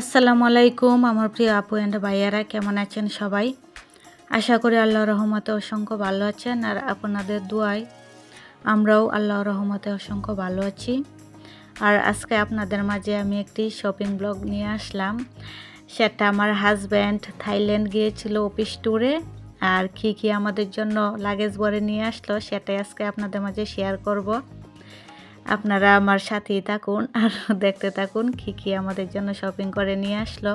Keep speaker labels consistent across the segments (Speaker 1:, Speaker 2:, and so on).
Speaker 1: আসসালামু আলাইকুম আমার প্রিয় আপু অ্যান্ড ভাইয়ারা, কেমন আছেন সবাই? আশা করি আল্লাহ রহমতে অসংখ্য ভালো আছেন আর আপনাদের দোয়ায় আমরাও আল্লাহ রহমতে অসংখ্য ভালো আছি। আর আজকে আপনাদের মাঝে আমি একটি শপিং ব্লগ নিয়ে আসলাম। সেটা আমার হাজব্যান্ড থাইল্যান্ড গিয়েছিল অফিস ট্যুরে আর কী কী আমাদের জন্য লাগেজ ভরে নিয়ে আসলো সেটাই আজকে আপনাদের মাঝে শেয়ার করব। আপনারা আমার সাথেই থাকুন আর দেখতে থাকুন কি কি আমাদের জন্য শপিং করে নিয়ে আসলো।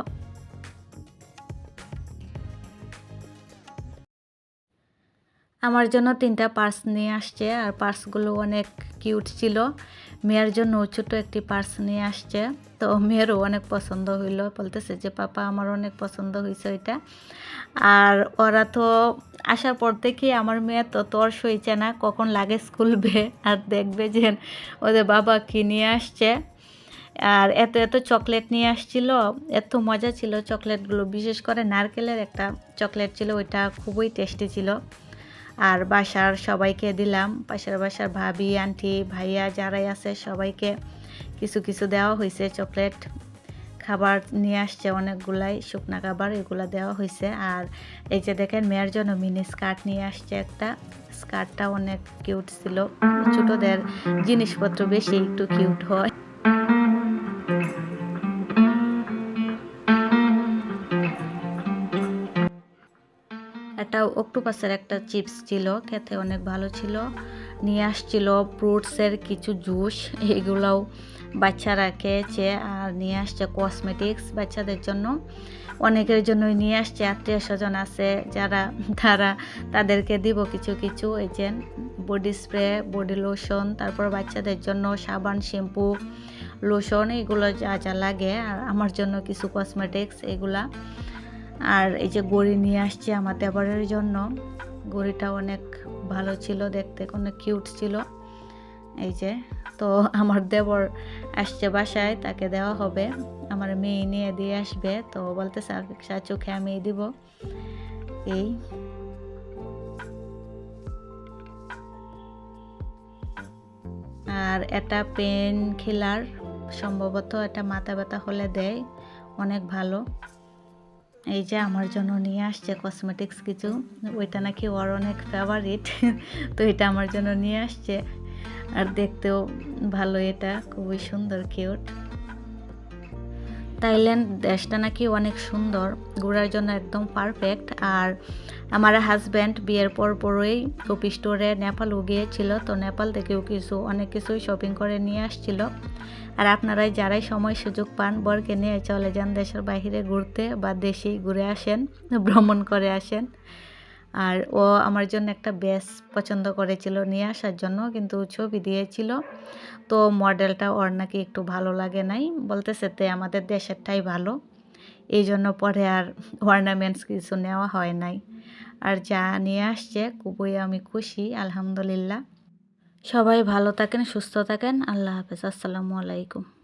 Speaker 1: আমার জন্য তিনটা পার্স নিয়ে আসছে আর পার্সগুলো অনেক কিউট ছিল। মেয়ের জন্য ছোট একটি পার্স নিয়ে আসছে। তো মেয়েরও অনেক পছন্দ হইল, বলতেছে যে, পাপা, আমার অনেক পছন্দ হয়েছে ওইটা। আর ওরা তো আসার পর থেকে আমার মেয়ে তো তর সইছে না, কখন লাগে খুলবে আর দেখবে যে, ওদের বাবা কী নিয়ে আসছে। আর এত এত চকলেট নিয়ে আসছিল, এত মজা ছিল চকলেটগুলো, বিশেষ করে নারকেলের একটা চকলেট ছিল, ওইটা খুবই টেস্টি ছিল। আর বাসার সবাইকে দিলাম। পাশের বাসার ভাবি, আন্টি, ভাইয়া যারাই আছে সবাইকে কিছু কিছু দেওয়া হয়েছে, চকলেট, খাবার নিয়ে আসছে অনেকগুলাই, শুকনা খাবার এগুলো দেওয়া হয়েছে। আর এই যে দেখেন, মেয়ের জন্য মিনি স্কার্ট নিয়ে আসছে একটা। স্কার্টটা অনেক কিউট ছিল। ছোটদের জিনিসপত্র বেশি একটু কিউট হয়। একটা অক্টোপাসের একটা চিপস ছিল, খেতে অনেক ভালো ছিল। নিয়ে আসছিল ফ্রুটসের কিছু জুস এগুলোও বাচ্চারা খেয়েছে আর নিয়ে আসছে কসমেটিক্স বাচ্চাদের জন্য। অনেকের জন্যই নিয়ে আসছে, আত্মীয় স্বজন আছে যারা, তারা তাদেরকে দিব কিছু কিছু, এই যে বডি স্প্রে বডি লোশন তারপর বাচ্চাদের জন্য সাবান শ্যাম্পু লোশন এগুলো যা যা লাগে। আর আমার জন্য কিছু কসমেটিক্স এগুলা। আর এই যে গড়ি নিয়ে আসছে আমার দেবরের জন্য। গড়িটা অনেক ভালো ছিল, দেখতে অনেক কিউট ছিল। এই যে, তো আমার দেবর আসছে বাসায়, তাকে দেওয়া হবে। আমার মেয়ে নিয়ে দিয়ে আসবে, তো বলতে চোখে আমি দিব। এই। আর এটা পেন খিলার সম্ভবত এটা মাথা ব্যথা হলে দেয়, অনেক ভালো। এই যে আমার জন্য নিয়ে আসছে কসমেটিক্স কিছু, ওইটা নাকি ওর অনেক ফেভারিট তো এটা আমার জন্য নিয়ে আসছে। আর দেখতেও ভালো এটা, খুবই সুন্দর কিউট থাইল্যান্ড দেশটা নাকি অনেক সুন্দর, ঘোরার জন্য একদম পারফেক্ট আর আমার হাজব্যান্ড বিয়ের পর পরই কপি স্টোরে নেপাল উগিয়েছিল তো নেপাল থেকেও কিছু, অনেক কিছুই শপিং করে নিয়ে আসছিল। আর আপনারাই যারাই সময় সুযোগ পান, বরকে নিয়ে চলে যান দেশের বাহিরে ঘুরতে বা দেশেই ঘুরে আসেন, ভ্রমণ করে আসেন। আর ও আমার জন্য একটা বেস পছন্দ করেছিল নিয়ে আসার জন্য, কিন্তু ছবি দিয়েছিল। তো মডেলটা ওর নাকি একটু ভালো লাগে নাই, বলতেছে তে আমাদের দেশেরটাই ভালো। এই জন্য পরে আর অর্নামেন্টস কিছু নেওয়া হয় নাই। আর যা নিয়ে আসছে, খুবই আমি খুশি, আলহামদুলিল্লাহ। সবাই ভালো থাকেন, সুস্থ থাকেন। আল্লাহ হাফেজ। আসসালামু আলাইকুম।